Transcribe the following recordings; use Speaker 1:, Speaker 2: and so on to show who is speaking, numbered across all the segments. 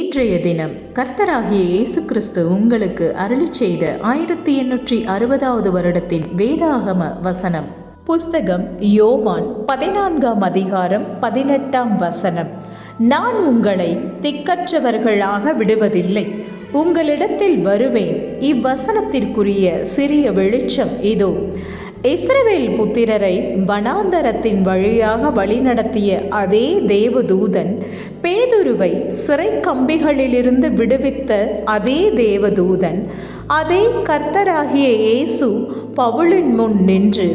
Speaker 1: இன்றைய தினம் கர்த்தராகிய இயேசு கிறிஸ்து உங்களுக்கு அருளி செய்த ஆயிரத்தி எண்ணூற்றி அறுபதாவது வருடத்தின் வேதாகம வசனம். புஸ்தகம் யோவான் பதினான்காம் அதிகாரம் பதினெட்டாம் வசனம். நான் உங்களை திக்கற்றவர்களாக விடுவதில்லை. உங்களிடத்தில் வருவேன். இவ்வசனத்திற்குரிய சிறிய வெளிச்சம் இதோ. இஸ்ரவேல் புத்திரரை வனாந்தரத்தின் வழியாக வழிநடத்திய அதே தேவதூதன் பேதுருவை சிறை கம்பிகளிலிருந்து விடுவித்த அதே தேவதூதன் அதே கர்த்தராகிய இயேசு பவுலின் முன் நின்று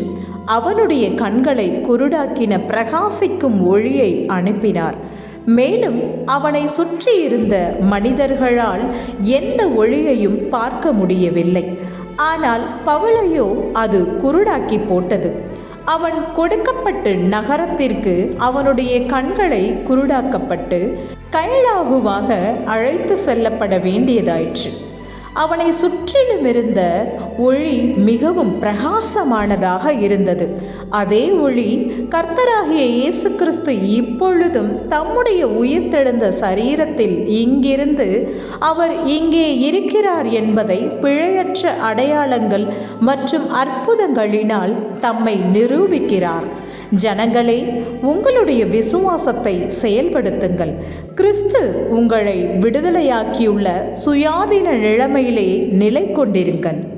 Speaker 1: அவனுடைய கண்களை குருடாக்கின பிரகாசிக்கும் ஒளியை அனுப்பினார். மேலும் அவனை சுற்றியிருந்த மனிதர்களால் எந்த ஒளியையும் பார்க்க முடியவில்லை. ஆனால் பவுலையோ அது குருடாக்கி போட்டது. அவன் கொடுக்கப்பட்டு நகரத்திற்கு அவனுடைய கண்களை குருடாக்கப்பட்டு கைலாகுவாக அழைத்து செல்லப்பட வேண்டியதாயிற்று. அவனை சுற்றிலும் இருந்த ஒளி மிகவும் பிரகாசமானதாக இருந்தது. அதே ஒளி கர்த்தராகிய இயேசு கிறிஸ்து இப்பொழுதும் தம்முடைய உயிர்த்தெழுந்த சரீரத்தில் இங்கிருந்து அவர் இங்கே இருக்கிறார் என்பதை பிழையற்ற அடையாளங்கள் மற்றும் அற்புதங்களினால் தம்மை நிரூபிக்கிறார். ஜனங்களே உங்களுடைய விசுவாசத்தை செயல்படுத்துங்கள். கிறிஸ்து உங்களை விடுதலையாக்கியுள்ள சுயாதீன நிலைமையிலே நிலை கொண்டிருங்கள்